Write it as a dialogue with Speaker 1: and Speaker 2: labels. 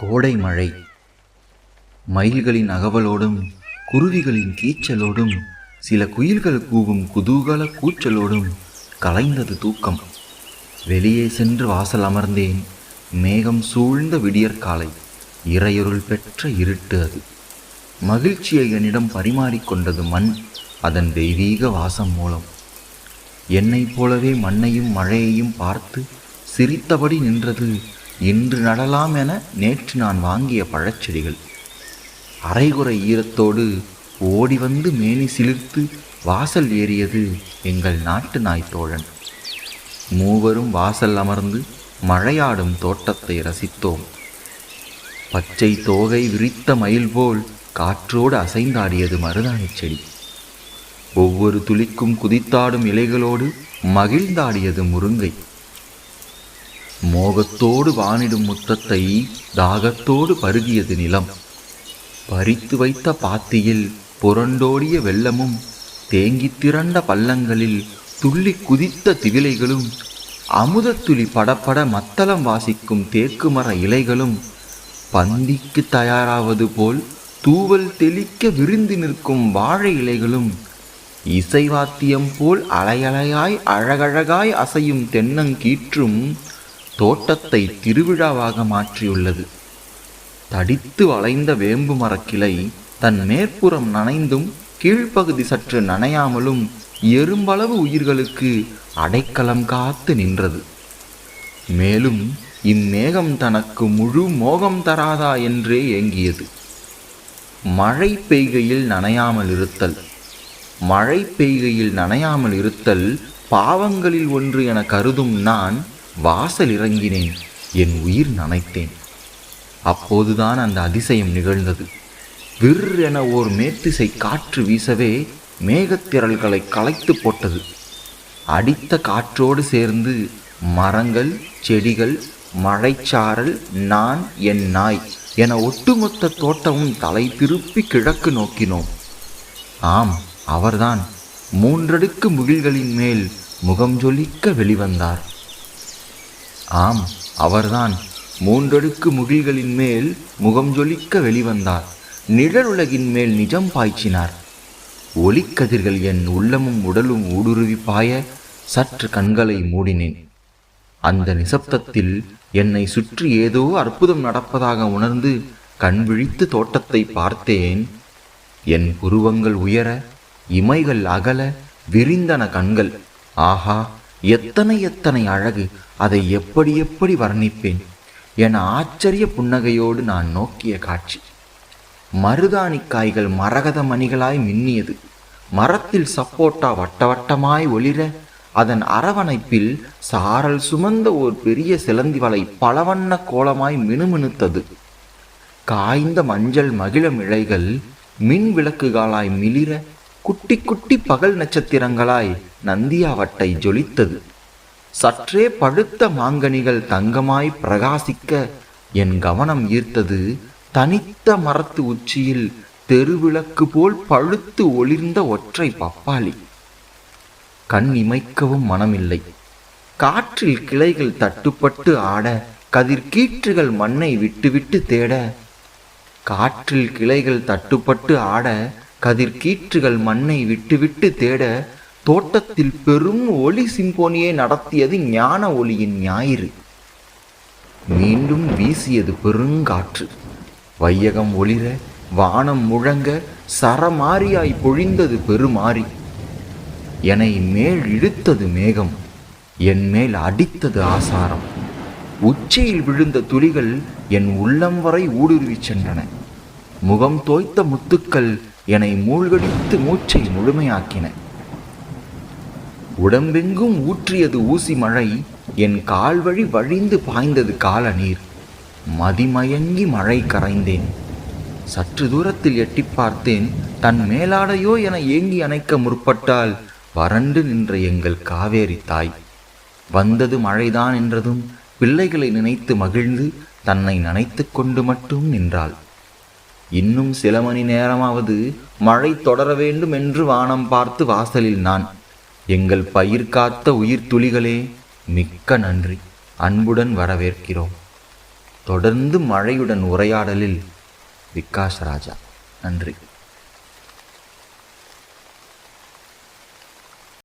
Speaker 1: கோடை மழை. மயில்களின் அகவலோடும் குருவிகளின் கீச்சலோடும் சில குயில்கள் கூவும் குதூகல கூச்சலோடும் கலைந்தது தூக்கம். வெளியே சென்று வாசல் அமர்ந்தேன். மேகம் சூழ்ந்த விடியற்காலை இறையொருள் பெற்ற இருட்டு அது. மகிழ்ச்சியை என்னிடம் பரிமாறிக்கொண்டது மண். அதன் தெய்வீக வாசம் மூலம். என்னைப் போலவே மண்ணையும் மழையையும் பார்த்து சிரித்தபடி நின்றது இன்று நடலாம் என நேற்று நான் வாங்கிய பழச்செடிகள். அரைகுறை ஈரத்தோடு ஓடி வந்து மேனி சிலிர்த்து வாசல் ஏறியது எங்கள் நாட்டு நாய் தோழன். மூவரும் வாசல் அமர்ந்து மழையாடும் தோட்டத்தை ரசித்தோம். பச்சை தோகை விரித்த மயில் போல் காற்றோடு அசைந்தாடியது மருதாணிச் செடி. ஒவ்வொரு துளிக்கும் குதித்தாடும் இலைகளோடு மகிழ்ந்தாடியது முருங்கை. மோகத்தோடு வானிடும் முத்தத்தை தாகத்தோடு பருகியது நிலம். பறித்து வைத்த பாத்தியில் புரண்டோடிய வெள்ளமும் தேங்கித் திரண்ட பள்ளங்களில் துள்ளி குதித்த திவிலைகளும் அமுதத்துளி படப்பட மத்தளம் வாசிக்கும் தேக்கு மர இலைகளும் பந்திக்கு தயாராவது போல் தூவல் தெளிக்க விரிந்து நிற்கும் வாழை இலைகளும் இசைவாத்தியம் போல் அலையலையாய் அழகழகாய் அசையும் தென்னங்கீற்றும் தோட்டத்தை திருவிழாவாக மாற்றியுள்ளது. தடித்து வளைந்த வேம்பு மரக்கிளை தன் மேற்புறம் நனைந்தும் கீழ்ப்பகுதி சற்று நனையாமலும் எறும்பளவு உயிர்களுக்கு அடைக்கலம் காத்து நின்றது. மேலும் இம்மேகம் தனக்கு முழு மோகம் தராதா என்றே ஏங்கியது. மழை பெய்கையில் நனையாமல் இருத்தல். மழை பெய்கையில் நனையாமல் இருத்தல் பாவங்களில் ஒன்று என கருதும் நான் வாசல் இறங்கினேன் என் உயிர் நனைத்தேன். அப்போதுதான் அந்த அதிசயம் நிகழ்ந்தது. விர் என ஓர் மேத்திசை காற்று வீசவே மேகத்திரள்களை களைத்து போட்டது. அடித்த காற்றோடு சேர்ந்து மரங்கள் செடிகள் மழைச்சாரல் நான் என் நாய் என ஒட்டுமொத்த தோட்டமும் தலை திருப்பி கிழக்கு நோக்கினோம். ஆம் அவர்தான். மூன்றடுக்கு முகில்களின் மேல் முகம் ஜொலிக்க வெளிவந்தார். ஆம் அவர்தான் மூன்றடுக்கு முகில்களின் மேல் முகம் ஜொலிக்க வெளிவந்தார். நிழலுலகின் மேல் நிஜம் பாய்ச்சினார். ஒளிக்கதிர்கள் என் உள்ளமும் உடலும் ஊடுருவி பாய சற்று கண்களை மூடினேன். அந்த நிசப்தத்தில் என்னை சுற்றி ஏதோ அற்புதம் நடப்பதாக உணர்ந்து கண் விழித்து தோட்டத்தை பார்த்தேன். என் புருவங்கள் உயர இமைகள் அகல விரிந்தன கண்கள். ஆஹா எத்தனை எத்தனை அழகு அதை எப்படி எப்படி வர்ணிப்பேன் என ஆச்சரிய புன்னகையோடு நான் நோக்கிய காட்சி. மருதாணி காய்கள் மரகத மணிகளாய் மின்னியது. மரத்தில் சப்போட்டா வட்டவட்டமாய் ஒளிர அதன் அரவணைப்பில் சாரல் சுமந்த ஒரு பெரிய சிலந்தி வலை பலவண்ண கோலமாய் மினுமினுத்தது. காய்ந்த மஞ்சள் மகிழம் இழைகள் மின் விளக்குகளாய் மிளிர குட்டி குட்டி பகல் நட்சத்திரங்களாய் நந்தியாவட்டை ஜொலித்தது. சற்றே பழுத்த மாங்கனிகள் தங்கமாய் பிரகாசிக்க என் கவனம் ஈர்த்தது தனித்த மரத்து உச்சியில் தெருவிளக்கு போல் பழுத்து ஒளிர்ந்த ஒற்றை பப்பாளி. கண் இமைக்கவும் மனமில்லை. காற்றில் கிளைகள் தட்டுப்பட்டு ஆட கதிர்கீற்றுகள் மண்ணை விட்டுவிட்டு தேட. காற்றில் கிளைகள் தட்டுப்பட்டு ஆட கதிர்கீற்றுகள் மண்ணை விட்டுவிட்டு தேட தோட்டத்தில் பெரும் ஒளி சிம்போனியை நடத்தியது ஞான ஒளியின் ஞாயிறு. மீண்டும் வீசியது பெருங்காற்று. வையகம் ஒளிர வானம் முழங்க சரமாரியாய் பொழிந்தது பெருமாறி. என்னை மேல் இழுத்தது மேகம் என் மேல் அடித்தது ஆசாரம். உச்சியில் விழுந்த துளிகள் என் உள்ளம் வரை ஊடுருவிச் சென்றன. முகம் தோய்த்த முத்துக்கள் என்னை மூழ்கடித்து மூச்சை முழுமையாக்கின. உடம்பெங்கும் ஊற்றியது ஊசி மழை என் கால் வழி வழிந்து பாய்ந்தது கால நீர். மதிமயங்கி மழை கரைந்தேன். சற்று தூரத்தில் எட்டி பார்த்தேன் தன் மேலாடையோ என ஏங்கி அணைக்க முற்பட்டால் வறண்டு நின்ற எங்கள் காவேரி தாய். வந்தது மழைதான் என்றதும் பிள்ளைகளை நினைத்து மகிழ்ந்து தன்னை நனைத்து கொண்டு மட்டும் நின்றாள். இன்னும் சில மணி நேரமாவது மழை தொடர வேண்டும் என்று வானம் பார்த்து வாசலில் நான். எங்கள் பயிர் காத்த உயிர் துளிகளே மிக்க நன்றி. அன்புடன் வரவேற்கிறோம். தொடர்ந்து மழையுடன் உரையாடலில் விகாஷ் ராஜா. நன்றி.